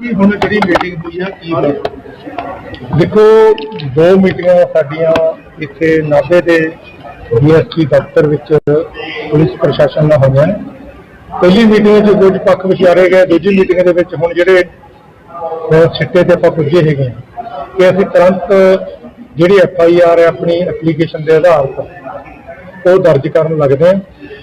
ਹੁਣ ਜਿਹੜੀ ਮੀਟਿੰਗ ਹੋਈ ਆ, ਕੀ ਹੋਇਆ? ਦੇਖੋ, ਦੋ ਮੀਟਿੰਗਾਂ ਸਾਡੀਆਂ ਇੱਥੇ ਨਾਭੇ ਦੇ ਡੀਐਸਪੀ ਦਫ਼ਤਰ ਵਿੱਚ ਪੁਲਿਸ ਪ੍ਰਸ਼ਾਸਨ ਨਾਲ ਹੋਈਆਂ ਨੇ। ਪਹਿਲੀ ਮੀਟਿੰਗ 'ਚ ਕੁਝ ਪੱਖ ਵਿਚਾਰੇ ਗਏ, ਦੂਜੀ ਮੀਟਿੰਗ ਦੇ ਵਿੱਚ ਹੁਣ ਜਿਹੜੇ ਸਿੱਟੇ ਤੇ ਆਪਾਂ ਪੁੱਜੇ ਹੈਗੇ ਹਾਂ ਕਿ ਅਸੀਂ ਤੁਰੰਤ ਜਿਹੜੀ ਐਫ ਆਈ ਆਰ ਹੈ, ਆਪਣੀ ਐਪਲੀਕੇਸ਼ਨ ਦੇ ਆਧਾਰ ਤੇ ਉਹ ਦਰਜ ਕਰਨ ਲੱਗਦੇ ਹਾਂ।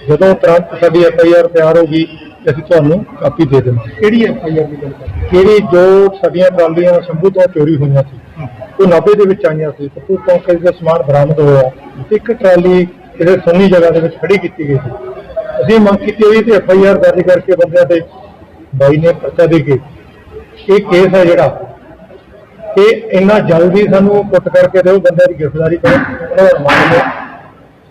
ਜਦੋਂ ਤੁਰੰਤ ਸਾਡੀ ਐਫ ਆਈ ਆਰ ਤਿਆਰ ਹੋ ਗਈ ਤੇ ਅਸੀਂ ਤੁਹਾਨੂੰ ਕਾਪੀ ਦੇ ਦੇਵਾਂਗੇ ਕਿਹੜੀ ਐਫ ਆਈ ਆਰ ਦੀ ਗੱਲ ਕਰ ਜਿਹੜੀ ਜੋ ਸਾਡੀਆਂ ਟਰਾਲੀਆਂ ਸ਼ੰਭੂ ਤੋਂ ਚੋਰੀ ਹੋਈਆਂ ਸੀ ਉਹ ਨਾਭੇ ਦੇ ਵਿੱਚ ਆਈਆਂ ਸੀ ਤੇ ਉਹ ਪੰਕਜ ਦਾ ਸਮਾਨ ਬਰਾਮਦ ਹੋਇਆ। ਇੱਕ ਟਰਾਲੀ ਕਿਸੇ ਸੁੰਨੀ ਜਗ੍ਹਾ ਦੇ ਵਿੱਚ ਖੜੀ ਕੀਤੀ ਗਈ ਸੀ। ਅਸੀਂ ਮੰਗ ਕੀਤੀ ਹੋਈ ਤੇ ਐਫ ਆਈ ਆਰ ਦਰਜ ਕਰਕੇ ਬੰਦਿਆਂ ਤੇ ਬਾਈ ਨੇ ਪਰਚਾ ਦੇ ਕੇ ਇਹ ਕੇਸ ਹੈ ਜਿਹੜਾ ਇਹ ਇੰਨਾ ਜਲਦੀ ਸਾਨੂੰ ਪੁੱਟ ਕਰਕੇ ਦਿਓ ਬੰਦਿਆਂ ਦੀ ਗ੍ਰਿਫਤਾਰੀ ਕਰੋ ਉਹਨਾਂ ਦਾ ਰਿਮਾਂਡ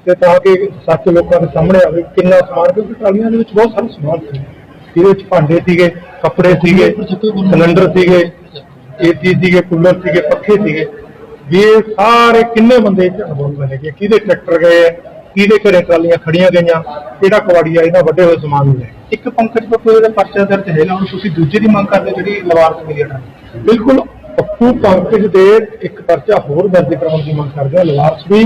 ਤੇ ਤਾਂ ਕਿ ਸੱਚ ਲੋਕਾਂ ਦੇ ਸਾਹਮਣੇ ਆਵੇ ਕਿੰਨਾ ਸਮਾਨ ਕਿਉਂਕਿ ਟਰਾਲੀਆਂ ਦੇ ਵਿੱਚ ਬਹੁਤ ਸਾਰਾ ਸਮਾਨ ਸੀ। ਇਹਦੇ ਵਿੱਚ ਭਾਂਡੇ ਸੀਗੇ ਕੱਪੜੇ ਸੀਗੇ ਸਿਲੰਡਰ ਸੀਗੇ ਏਸੀ ਸੀਗੇ ਕੂਲਰ ਸੀਗੇ ਪੱਖੇ ਸੀਗੇ। ਵੀ ਇਹ ਸਾਰੇ ਕਿੰਨੇ ਬੰਦੇ ਅਨੁਭਵ ਹੈਗੇ ਕਿਹਦੇ ਟਰੈਕਟਰ ਗਏ ਆ, ਕਿਹਦੇ ਘਰੇ ਟਰਾਲੀਆਂ ਖੜੀਆਂ ਗਈਆਂ ਕਿਹੜਾ ਕਵਾੜੀਆ ਇਹਨਾਂ ਵੱਡੇ ਹੋਏ ਸਮਾਨ ਨੂੰ ਲੈ ਇੱਕ ਪੰਕਜ ਪੱਪੂ ਦਾ ਪਰਚਾ ਦਰਜ ਹੈਗਾ ਹੁਣ ਤੁਸੀਂ ਦੂਜੇ ਦੀ ਮੰਗ ਕਰਦੇ ਹੋ ਜਿਹੜੀ ਲਵਾਰਸ ਮਿਲੀ ਹੈ ਬਿਲਕੁਲ ਪੱਪੂ ਪੰਕਜ ਦੇ ਇੱਕ ਪਰਚਾ ਹੋਰ ਦਰਜ ਕਰਾਉਣ ਦੀ ਮੰਗ ਕਰਦੇ ਆ ਲਵਾਰਸ ਵੀ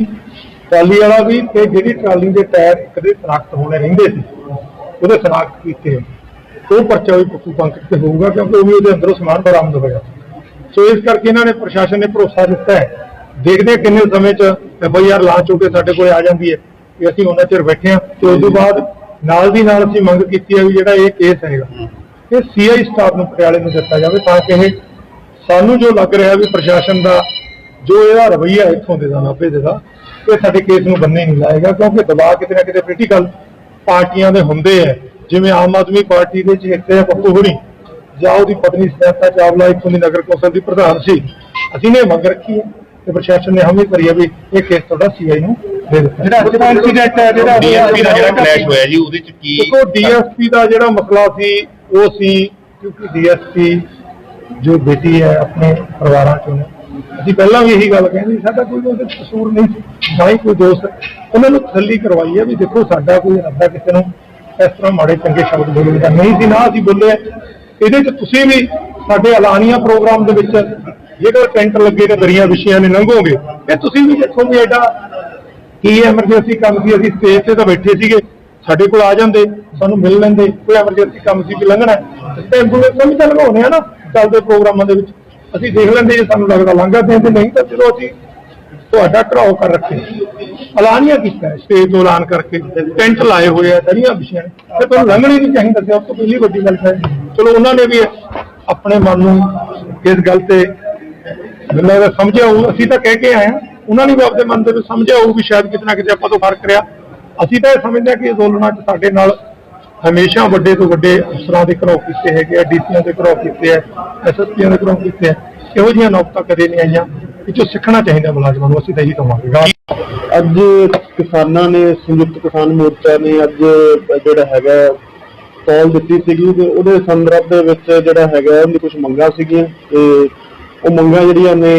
ਟਰਾਲੀ ਵਾਲਾ ਵੀ ਤੇ ਜਿਹੜੀ ਟਰਾਲੀ ਦੇ ਟਾਇਰ ਕਦੇ ਸਨਾਖਤ ਹੋਣੇ ਰਹਿੰਦੇ ਸੀ, ਉਹਦੇ ਸਨਾਖਤ ਕੀਤੇ। ਉਹ ਪਰਚਾ ਵੀ ਪੱਪੂ ਪੰਕਜ ਤੇ ਹੋਊਗਾ ਕਿਉਂਕਿ ਉਹ ਵੀ ਉਹਦੇ ਅੰਦਰੋਂ ਸਮਾਨ ਬਰਾਮਦ ਹੋਇਆ। ਸੋ ਇਸ ਕਰਕੇ ਇਹਨਾਂ ਨੇ ਪ੍ਰਸ਼ਾਸਨ ਨੇ ਭਰੋਸਾ ਦਿੱਤਾ ਹੈ। ਦੇਖਦੇ ਹਾਂ ਕਿੰਨੇ ਸਮੇਂ ਚ ਐਫ ਆਈ ਆਰ ਲਾਂਚ ਹੋ ਕੇ ਸਾਡੇ ਕੋਲ ਆ ਜਾਂਦੀ ਹੈ ਕਿ ਅਸੀਂ ਉਹਨਾਂ ਚਿਰ ਬੈਠੇ ਹਾਂ ਤੇ ਉਸ ਤੋਂ ਬਾਅਦ ਨਾਲ ਦੀ ਨਾਲ ਅਸੀਂ ਮੰਗ ਕੀਤੀ ਹੈ ਵੀ ਜਿਹੜਾ ਇਹ ਕੇਸ ਹੈਗਾ, ਇਹ ਸੀਆਈ ਸਟਾਫ ਨੂੰ ਪਟਿਆਲੇ ਨੂੰ ਦਿੱਤਾ ਜਾਵੇ ਤਾਂ ਕਿ ਇਹ ਸਾਨੂੰ ਜੋ ਲੱਗ ਰਿਹਾ ਵੀ ਪ੍ਰਸ਼ਾਸਨ ਦਾ ਜੋ ਇਹਦਾ ਰਵੱਈਆ ਇੱਥੋਂ ਦੇ ਦਾ, ਨਾਭੇ ਦੇ ਦਾ ਇਹ ਸਾਡੇ ਕੇਸ ਨੂੰ ਬੰਨੇ ਨਹੀਂ ਲਾਏਗਾ ਕਿਉਂਕਿ ਦਬਾਅ ਕਿਤੇ ਨਾ ਕਿਤੇ ਪੋਲੀਟੀਕਲ ਪਾਰਟੀਆਂ ਦੇ ਹੁੰਦੇ ਆ। ਜਿਵੇਂ ਆਮ ਆਦਮੀ ਪਾਰਟੀ ਦੇ ਚੇਤੇ ਪੱਪੂ ਹੁਣੀ ਜਾਂ ਉਹਦੀ ਪਤਨੀ ਸਮੈਤਾ ਚਾਵਲਾ ਇੱਥੋਂ ਦੀ ਨਗਰ ਕੌਂਸਲ ਦੀ ਪ੍ਰਧਾਨ ਸੀ। ਅਸੀਂ ਨੇ ਮੰਗ ਰੱਖੀ ਹੈ ਤੇ ਪ੍ਰਸ਼ਾਸਨ ਨੇ ਹਮੇ ਹੈ ਵੀ ਇਹ ਕੇਸ ਤੁਹਾਡਾ ਸੀਆਈ ਨੂੰ ਦੇ ਦਿੱਤਾ। ਜਿਹੜਾ ਅੱਜ ਦਾ incident ਹੈ, ਜਿਹੜਾ ਡੀਐਸਪੀ ਦਾ ਜਿਹੜਾ ਕਲੈਸ਼ ਹੋਇਆ ਜੀ ਉਹਦੇ ਚ ਕੀ ਦੇਖੋ ਡੀਐਸਪੀ ਦਾ ਜਿਹੜਾ ਮਸਲਾ ਸੀ ਉਹ ਸੀ ਕਿਉਂਕਿ ਡੀਐਸਪੀ ਜੋ ਬੇਟੀ ਹੈ ਆਪਣੇ ਪਰਿਵਾਰਾਂ ਚੋਂ ਅਸੀਂ ਪਹਿਲਾਂ ਵੀ ਇਹੀ ਗੱਲ ਕਹਿੰਦੇ ਸਾਡਾ ਕੋਈ ਉਹਦੇ ਕਸੂਰ ਨਹੀਂ ਸੀ, ਨਾ ਹੀ ਕੋਈ ਦੋਸਤ ਉਹਨਾਂ ਨੂੰ ਥੱਲੀ ਕਰਵਾਈ ਹੈ ਵੀ ਦੇਖੋ ਸਾਡਾ ਕੋਈ ਇਰਾਦਾ ਕਿਸੇ ਨੂੰ ਇਸ ਤਰ੍ਹਾਂ ਮਾੜੇ ਚੰਗੇ ਸ਼ਬਦ ਬੋਲਣ ਦਾ ਨਹੀਂ ਸੀ, ਨਾ ਅਸੀਂ ਬੋਲੇ ਇਹਦੇ 'ਚ ਤੁਸੀਂ ਵੀ ਸਾਡੇ ਐਲਾਨੀਆਂ ਪ੍ਰੋਗਰਾਮ ਦੇ ਵਿੱਚ ਜਿਹੜੇ ਟੈਂਟ ਲੱਗੇ ਨੇ ਦਰੀਆਂ ਵਿਸ਼ਿਆਂ ਨੇ, ਲੰਘੋਗੇ। ਇਹ ਤੁਸੀਂ ਵੀ ਦੇਖੋ ਵੀ ਐਡਾ ਕੀ ਐਮਰਜੈਂਸੀ ਕੰਮ ਸੀ, ਅਸੀਂ ਸਟੇਜ ਤੇ ਤਾਂ ਬੈਠੇ ਸੀਗੇ। ਸਾਡੇ ਕੋਲ ਆ ਜਾਂਦੇ, ਸਾਨੂੰ ਮਿਲ ਲੈਂਦੇ, ਕੋਈ ਐਮਰਜੈਂਸੀ ਕੰਮ ਸੀ ਕਿ ਲੰਘਣਾ ਹੈ। ਤੇ ਐਂਬੂਲੈਂਸ ਵੀ ਤਾਂ ਲਗਾਉਣੇ ਆ ਨਾ, ਚੱਲਦੇ ਪ੍ਰੋਗਰਾਮਾਂ ਦੇ ਵਿੱਚ। ਅਸੀਂ ਦੇਖ ਲੈਂਦੇ ਜੇ ਸਾਨੂੰ ਲੱਗਦਾ ਲਾਂਘਾ ਦੇਣ ਤੇ ਨਹੀਂ ਤਾਂ ਚਲੋ ਅਸੀਂ ਤੁਹਾਡਾ ਘਰਾਓ ਕਰ ਰੱਖੇ। ਐਲਾਨੀਆਂ ਕੀਤਾ ਸਟੇਜ ਤੋਂ ਐਲਾਨ ਕਰਕੇ, ਟੈਂਟ ਲਾਏ ਹੋਏ ਆ, ਦਰੀਆਂ ਵਿਛੀਆਂ ਤੇ ਤੁਹਾਨੂੰ ਲੰਘਣੀ ਨਹੀਂ ਚਾਹੀਦਾ ਸੀ ਉਸ ਤੋਂ ਪਹਿਲੀ ਵੱਡੀ ਗੱਲ ਹੈ। ਚਲੋ ਉਹਨਾਂ ਨੇ ਵੀ ਆਪਣੇ ਮਨ ਨੂੰ ਇਸ ਗੱਲ ਤੇ ਮੈਨੂੰ ਲੱਗਦਾ ਸਮਝਿਆ ਹੋਊ, ਅਸੀਂ ਤਾਂ ਕਹਿ ਕੇ ਆਏ ਹਾਂ। ਉਹਨਾਂ ਨੇ ਵੀ ਆਪਣੇ ਮਨ ਦੇ ਵਿੱਚ ਸਮਝਿਆ ਹੋਊ ਵੀ ਸ਼ਾਇਦ ਕਿਤੇ ਨਾ ਕਿਤੇ ਆਪਾਂ ਤੋਂ ਫ਼ਰਕ ਰਿਹਾ। ਅਸੀਂ ਤਾਂ ਇਹ ਸਮਝਦੇ ਹਾਂ ਕਿ ਅੰਦੋਲਨਾਂ 'ਚ ਸਾਡੇ ਨਾਲ ਹਮੇਸ਼ਾ ਵੱਡੇ ਤੋਂ ਵੱਡੇ ਅਫਸਰਾਂ ਦੇ ਘਰੋਂ ਕੀਤੇ ਹੈਗੇ ਆ ਡੀਸੀਆਂ ਦੇ ਘਰੋਂ ਕੀਤੇ ਆ ਐਸਐਸਪੀਆਂ ਦੇ ਘਰੋਂ ਕੀਤੇ ਆ। ਇਹੋ ਜਿਹੀਆਂ ਨੌਬਤਾਂ ਕਦੇ ਨਹੀਂ ਆਈਆਂ। ਇਹ 'ਚੋਂ ਸਿੱਖਣਾ ਚਾਹੀਦਾ ਮੁਲਾਜ਼ਮਾਂ ਨੂੰ, ਅਸੀਂ ਤਾਂ ਇਹੀ ਕਹਾਂਗੇ। ਅੱਜ ਕਿਸਾਨਾਂ ਨੇ, ਸੰਯੁਕਤ ਕਿਸਾਨ ਮੋਰਚਾ ਨੇ ਅੱਜ ਜਿਹੜਾ ਹੈਗਾ, ਕਾਲ ਦਿੱਤੀ ਸੀਗੀ ਤੇ ਉਹਦੇ ਸੰਦਰਭ ਦੇ ਵਿੱਚ ਜਿਹੜਾ ਹੈਗਾ ਉਹਦੀ ਕੁਝ ਮੰਗਾਂ ਸੀਗੀਆਂ ਤੇ ਉਹ ਮੰਗਾਂ ਜਿਹੜੀਆਂ ਨੇ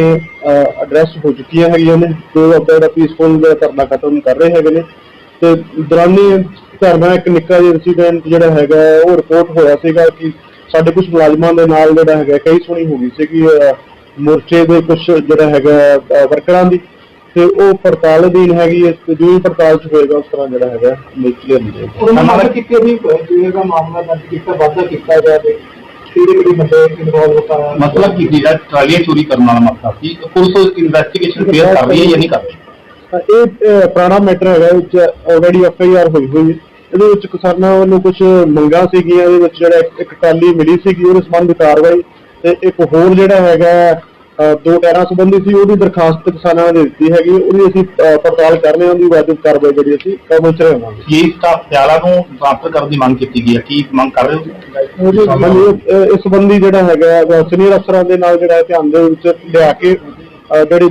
ਐਡਰੈਸ ਹੋ ਚੁੱਕੀਆਂ ਹੈਗੀਆਂ ਨੇ। ਜੋ ਆਪਣਾ ਜਿਹੜਾ ਪੀਸਫੁਲ ਧਰਨਾ ਖਤਮ ਕਰ ਰਹੇ ਹੈਗੇ ਨੇ। ਤੇ ਦੌਰਾਨੀ ਧਰਨਾ ਇੱਕ ਨਿੱਕਾ ਜਿਹਾ ਇਨਸੀਡੈਂਟ ਜਿਹੜਾ ਹੈਗਾ ਉਹ ਰਿਪੋਰਟ ਹੋਇਆ ਸੀਗਾ ਕਿ ਸਾਡੇ ਕੁਝ ਮੁਲਾਜ਼ਮਾਂ ਦੇ ਨਾਲ ਜਿਹੜਾ ਹੈਗਾ ਕਈ ਸੁਣੀ ਹੋ ਗਈ ਸੀਗੀ ਮੋਰਚੇ ਦੇ ਕੁਝ ਜਿਹੜਾ ਹੈਗਾ ਵਰਕਰਾਂ ਦੀ ਤੇ ਉਹ ਪੜਤਾਲ ਅਧੀਨ ਹੈਗੀ ਹੈ ਤੇ ਜੋ ਪੜਤਾਲ ਚ ਹੋਏਗਾ ਉਸ ਤਰ੍ਹਾਂ ਜਿਹੜਾ ਹੈਗਾ ਕਲੀਅਰ ਨਹੀਂ ਜਾਏਗਾ। ਉਹਨਾਂ ਨੇ ਮੰਗ ਕੀਤੀ ਵੀ ਜਿਵੇਂ ਦਾ ਮਾਮਲਾ ਦਰਜ ਕੀਤਾ ਵਾਧਾ ਕੀਤਾ ਜਾਵੇ ਕਿਹੜੇ ਕਿਹੜੇ ਬੰਦੇ ਇਨਵੋਲਵ ਹੋਤਾ ਮਤਲਬ ਕੀ ਜਿਹੜਾ ਟਰਾਲੀਆਂ ਚੋਰੀ ਕਰਨ ਵਾਲਾ ਮਸਲਾ ਸੀ ਪੁਲਿਸ ਇਨਵੈਸਟੀਗੇਸ਼ਨ ਕਰ ਰਹੀ ਹੈ ਜਾਂ ਨਹੀਂ ਕਰ ਰਹੀ? ਇਹ ਪੁਰਾਣਾ ਮੈਟਰ ਹੈਗਾ ਵਿੱਚ ਆਲਰੇਡੀ ਐਫ ਆਈ ਆਰ ਹੋਈ ਹੋਈ ਹੈ। ਇਹਦੇ ਵਿੱਚ ਕਿਸਾਨਾਂ ਵੱਲੋਂ ਕੁਝ ਮੰਗਾਂ ਸੀਗੀਆਂ ਇਹਦੇ ਵਿੱਚ ਜਿਹੜਾ ਇੱਕ- ਇੱਕ ਟਰਾਲੀ ਮਿਲੀ ਸੀਗੀ ਉਹਦੇ ਸੰਬੰਧ ਕਾਰਵਾਈ ਤੇ ਇੱਕ ਹੋਰ ਜਿਹੜਾ ਹੈਗਾ ਦੋ ਟਾਇਰਾਂ ਸੰਬੰਧੀ ਸੀ ਉਹਦੀ ਦਰਖਾਸਤ ਕਿਸਾਨਾਂ ਨੇ ਦਿੱਤੀ ਹੈਗੀ ਉਹਦੀ ਅਸੀਂ ਪੜਤਾਲ ਕਰ ਰਹੇ ਹਾਂ ਉਹਦੀ ਵਾਜਬ ਕਾਰਵਾਈ ਜਿਹੜੀ ਅਸੀਂ ਕਰਨ ਚ ਰਹਾਂਗੇ ਜੀ ਸਟਾਫ ਪਟਿਆਲਾ ਨੂੰ ਟ੍ਰਾਂਸਫਰ ਕਰਨ ਦੀ ਮੰਗ ਕੀਤੀ ਗਈ ਹੈ? ਕੀ ਮੰਗ ਕਰ ਰਹੇ ਹੋ ਹਾਂਜੀ ਇਹ- ਇਸ ਸੰਬੰਧੀ ਜਿਹੜਾ ਹੈਗਾ ਸੀਨੀਅਰ ਅਫਸਰਾਂ ਦੇ ਨਾਲ ਜਿਹੜਾ ਧਿਆਨ ਦੇ ਵਿੱਚ ਲਿਆ ਕੇ ਜਿਹੜੀ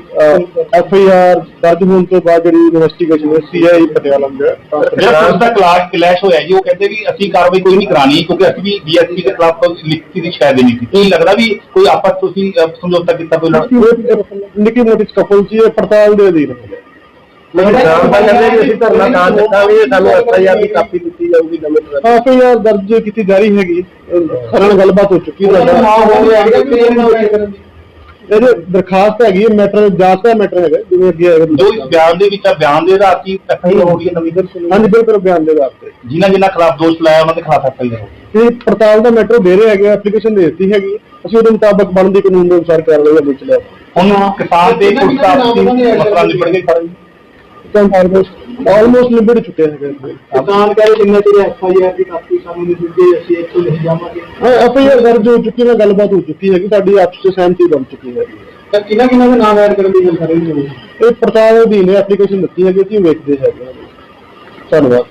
ਐਫ ਆਈ ਆਰ ਦਰਜ ਹੋਣ ਤੋਂ ਬਾਅਦ ਜਿਹੜੀ ਇਨਵੈਸਟੀਗੇਸ਼ਨ ਹੈ ਸੀ ਆਈ ਪਟਿਆਲਾ ਨੂੰ ਜਿਹੜਾ ਪੁਲਿਸ ਦਾ ਕਲਾਸ਼ ਕਲੈਸ਼ ਹੋਇਆ ਜੀ ਉਹ ਕਹਿੰਦੇ ਵੀ ਅਸੀਂ ਕਾਰਵਾਈ ਕੋਈ ਨਹੀਂ ਕਰਾਣੀ ਕਿਉਂਕਿ ਅਸੀਂ ਵੀ ਡੀਐਸਪੀ ਦੇ ਖਿਲਾਫ ਲਿਖਤੀ ਦੀ ਸ਼ਾਇਦ ਨਹੀਂ ਸੀ। ਕੀ ਲੱਗਦਾ ਵੀ ਕੋਈ ਆਪਸ ਤੁਸੀਂ ਸਮਝੌਤਾ ਕੀਤਾ ਕੋਈ ਇਹ- ਇਹ ਨਿੱਕੀ ਮੋਟੀ ਸਕਫਲ ਸੀ ਇਹ ਪੜਤਾਲ ਦੇ ਅਧੀਨ। ਹੈ ਕਿਸਾਨ ਤਾਂ ਕਹਿੰਦੇ ਵੀ ਅਸੀਂ ਧਰਨਾ ਤਾਂ ਦਿੱਤਾਂਗੇ ਸਾਨੂੰ ਐਫਆਈਆਰ ਦੀ ਦਰਜ ਕੀਤੀ ਜਾ ਰਹੀ ਹੈਗੀ। ਸਰਣ ਗੱਲਬਾਤ ਹੋ ਚੁੱਕੀ ਹੈ। ਇਹਦੇ ਦਰਖਾਸਤ ਹੈਗੀ ਹੈ ਮੈਟਰ ਜਾਂਚ ਦਾ ਮੈਟਰ ਹੈਗਾ ਜਿਵੇਂ ਅੱਗੇ ਆਏਗਾ ਜੋ ਇਸ ਬਿਆਨ ਦੇ ਵਿੱਚ ਆ ਬਿਆਨ ਦੇ ਆਧਾਰ ਕੀ ਐਫਆਈਆਰ ਹੋ ਰਹੀ ਹੈ ਨਵੀਂ ਹਾਂਜੀ ਬਿਲਕੁਲ ਬਿਆਨ ਦੇ ਆਧਾਰ ਤੇ। ਜਿਨ੍ਹਾਂ ਜਿਨ੍ਹਾਂ ਖਿਲਾਫ ਦੋਸ਼ ਲਾਇਆ ਉਹਨਾਂ ਦੇ ਖਿਲਾਫ ਐਫਆਈਆਰ ਹੋ। ਇਹ ਪੜਤਾਲ ਦਾ ਮੈਟਰ ਦੇ ਰਹੇ ਹੈਗੇ ਐਪਲੀਕੇਸ਼ਨ ਦੇ ਦਿੱਤੀ ਹੈਗੀ। ਅਸੀਂ ਉਹਦੇ ਮੁਤਾਬਕ ਬਣਦੀ ਕਾਨੂੰਨ ਦੇ ਅਨੁਸਾਰ ਕਰ ਰਹੇ ਹਾਂ ਵਿੱਚ ਲਿਆ ਹੁਣ ਕਿਸਾਨ ਤੇ ਪੁਲਿਸ ਦਾ ਆਪਸੀ ਮਸਲਾ ਨਿਬੜ ਸਾਰਾ ਜੀ। ਤਾਂ ਆਲਮੋਸਟ ਆਲਮੋਸਟ ਨਿਬੜ ਚੁੱਕੇ ਹੈਗੇ ਕਿਸਾਨ ਕਹੇ ਜਿੰਨੇ ਚਿਰ ਐਫ ਆਈ ਆਰ ਦੀ ਕਾਪੀ ਸਾਨੂੰ ਨਹੀਂ ਦਿੰਦੇ ਅਸੀਂ ਇੱਥੋਂ ਨਹੀਂ ਜਾਵਾਂਗੇ। ਹਾਂ ਐਫ ਆਈ ਆਰ ਦਰਜ ਹੋ ਚੁੱਕੀ ਹੈ ਗੱਲਬਾਤ ਹੋ ਚੁੱਕੀ ਹੈਗੀ ਸਾਡੀ ਆਪਸ ਵਿੱਚ ਸਹਿਮਤੀ ਬਣ ਚੁੱਕੀ ਹੈ। ਤਾਂ ਕਿਹਨਾਂ ਕਿਹਨਾਂ ਦੇ ਨਾਮ ਐਡ ਕਰਨ ਦੀ ਗੱਲ ਕਰ ਰਹੇ ਹੋ ਇਹ ਪੜਤਾਲ ਅਧੀਨ ਐਪਲੀਕੇਸ਼ਨ ਦਿੱਤੀ ਹੈਗੀ ਅਸੀਂ ਵੇਖਦੇ ਹੈਗੇ। ਧੰਨਵਾਦ।